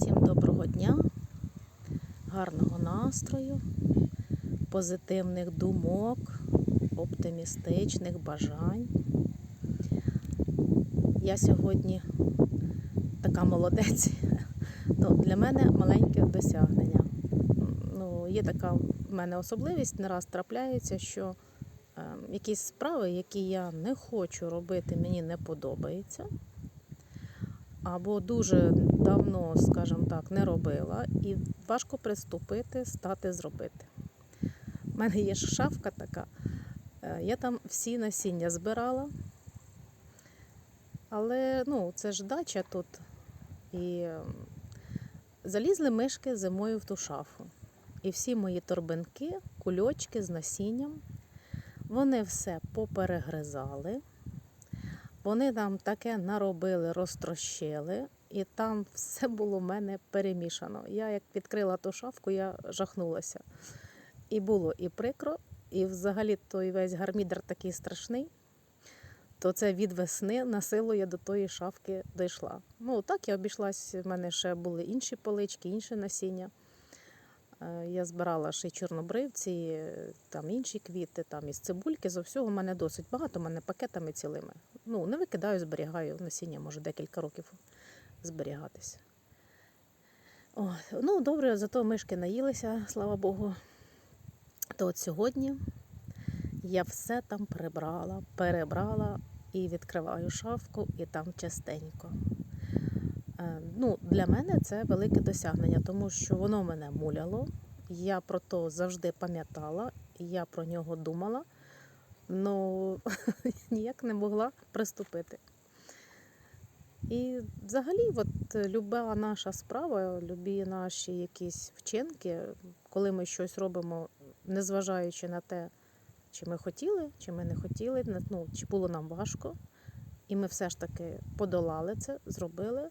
Всім доброго дня, гарного настрою, позитивних думок, оптимістичних бажань. Я сьогодні така молодець. Ну, для мене маленьке досягнення. Ну, є така в мене особливість, не раз трапляється, що е, якісь справи, які я не хочу робити, мені не подобаються або дуже давно, скажімо так, не робила, і важко приступити, стати зробити. У мене є шафка така, е, я там всі насіння збирала, але ну, це ж дача тут. І е, залізли мишки зимою в ту шафу. І всі мої торбинки, кульочки з насінням, вони все поперегризали. Вони там таке наробили, розтрощили, і там все було в мене перемішано. Я як відкрила ту шафку, я жахнулася. І було і прикро, і взагалі той весь гармідер такий страшний, то це від весни на силу я до тої шафки дійшла. Ну, так я обійшлась, в мене ще були інші полички, інше насіння. Е, Я збирала ще чорнобривці, е, там інші квіти, там із цибульки, з всього в мене досить багато, в мене пакетами цілими. Ну, не викидаю, зберігаю. Насіння може декілька років зберігатися. О, ну, добре, зато мишки наїлися, слава Богу. То от сьогодні я все там прибрала, перебрала і відкриваю шафку, і там частенько. Е, Ну, для мене це велике досягнення, тому що воно мене муляло. Я про то завжди пам'ятала, я про нього думала, але ніяк не могла приступити. І взагалі, от люба наша справа, любі наші якісь вчинки, коли ми щось робимо, незважаючи на те, чи ми хотіли, чи ми не хотіли, ну, чи було нам важко, і ми все ж таки подолали це, зробили.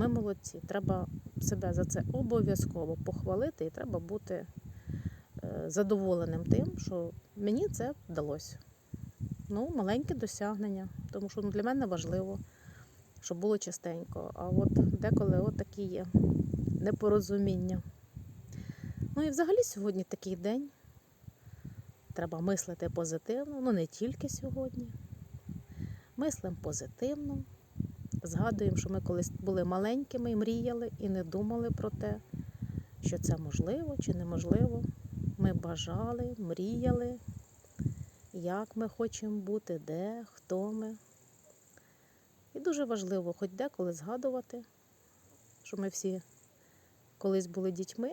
Ми молодці. Треба себе за це обов'язково похвалити, і треба бути е, задоволеним тим, що мені це вдалося. Ну, маленьке досягнення, тому що ну, для мене важливо, щоб було частенько. А от деколи от такі є непорозуміння. Ну і взагалі сьогодні такий день. Треба мислити позитивно, ну не тільки сьогодні. Мислимо позитивно. Згадуємо, що ми колись були маленькими і мріяли і не думали про те, що це можливо чи неможливо. Ми бажали, мріяли, як ми хочемо бути, де, хто ми. І дуже важливо хоч деколи згадувати, що ми всі колись були дітьми,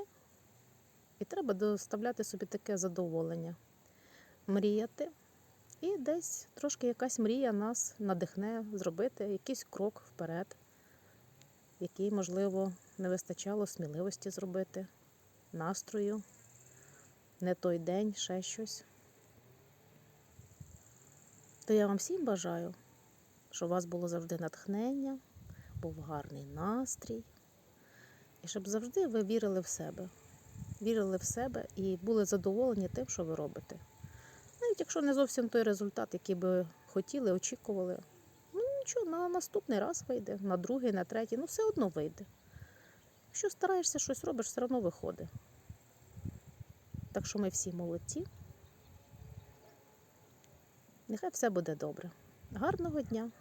і треба доставляти собі таке задоволення, мріяти. І десь трошки якась мрія нас надихне зробити якийсь крок вперед, який, можливо, не вистачало сміливості зробити, настрою, не той день, ще щось. То я вам всім бажаю, щоб у вас було завжди натхнення, був гарний настрій, і щоб завжди ви вірили в себе, вірили в себе і були задоволені тим, що ви робите. Навіть якщо не зовсім той результат, який би хотіли, очікували, ну нічого, на наступний раз вийде, на другий, на третій, ну все одно вийде. Якщо стараєшся щось робиш, все одно виходить. Так що ми всі молодці. Нехай все буде добре. Гарного дня!